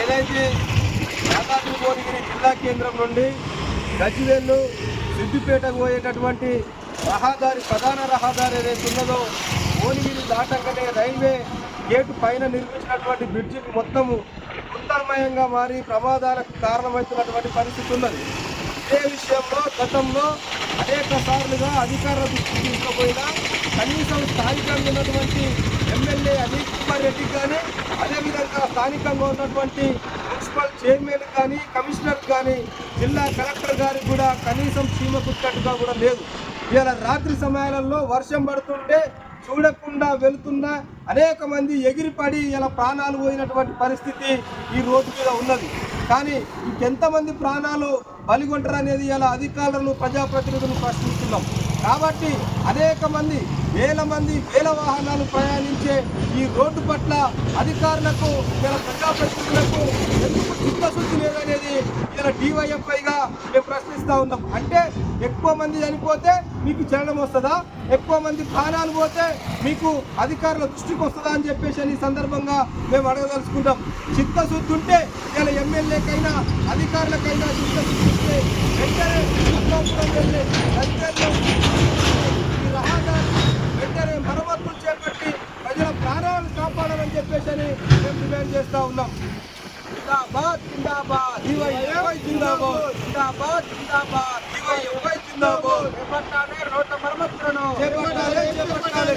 ఏదైతే యాదాద్రి భువనగిరి జిల్లా కేంద్రం నుండి గజ్వేలు సిద్దిపేటకు పోయేటటువంటి రహదారి ప్రధాన రహదారి ఏదైతే ఉన్నదో భువనగిరి దాటంగానే రైల్వే గేటు పైన నిర్మించినటువంటి బ్రిడ్జికి మొత్తము ఉత్తరమయంగా మారి ప్రమాదాలకు కారణమవుతున్నటువంటి పరిస్థితి ఉన్నది. ఇదే విషయంలో గతంలో అనేక సార్లుగా అధికారుల దృష్టికి తీసుకుపోయినా కనీసం స్థానికంగా ఉన్నటువంటి ఎమ్మెల్యే అనిల్ కుమార్ అదేవిధంగా స్థానికంగా ఉన్నటువంటి మున్సిపల్ చైర్మన్ కానీ కమిషనర్ కానీ జిల్లా కలెక్టర్ గారికి కూడా కనీసం సీమ కుట్టినట్టుగా కూడా లేదు. ఇలా రాత్రి సమయాలలో వర్షం పడుతుంటే చూడకుండా వెళుతున్న అనేక మంది ఎగిరిపడి ఇలా ప్రాణాలు పోయినటువంటి పరిస్థితి ఈ రోడ్డు మీద ఉన్నది. కానీ ఇంకెంతమంది ప్రాణాలు బలిగొంటారు అనేది ఇలా అధికారులను ప్రజాప్రతినిధులను ప్రశ్నిస్తున్నాం. కాబట్టి అనేక మంది వేల మంది వేల వాహనాలు ప్రయాణించే ఈ రోడ్డు పట్ల అధికారులకు ఇలా ప్రజాప్రతినిధులకు ఎందుకు చిత్తశుద్ధి లేదనేది ఇలా డివైఎఫ్ఐగా మేము ప్రశ్నిస్తూ ఉన్నాం. అంటే ఎక్కువ మంది చనిపోతే మీకు చలనం వస్తుందా? ఎక్కువ మంది ప్రాణాలు పోతే మీకు అధికారుల దృష్టికి వస్తుందా అని చెప్పేసి అని ఈ సందర్భంగా మేము అడగదలుచుకుంటాం. చిత్తశుద్ధి ఉంటే ఇలా ఎమ్మెల్యేకైనా అధికారులకైనా చిత్తశుద్ధి ఉంటే వెంటనే అక్కాపురం వెళ్ళి రహదారి వెంటనే మరమ్మతులు చేపట్టి ప్రజల ప్రాణాలను కాపాడాలని చెప్పేసి అని మేము డిమాండ్ చేస్తూ ఉన్నాం. జిందాబాద్ జిందాబాద్. డివైఎఫ్ఐ జిందాబాద్. జిందాబాద్ జిందాబాద్. డివైఎఫ్ఐ జిందాబాద్ చేపట్టాలి రోడ్ల మరమ్మతులను. చేపట్టాలి చేపట్టాలి.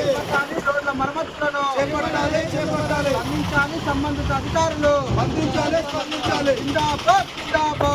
రోడ్ల మరమ్మతులను. చేపట్టాలి చేపట్టాలి. అందించాలి సంబంధిత అధికారులు. స్పందించాలి స్పందించాలి జిందాబాద్ జిందాబాద్.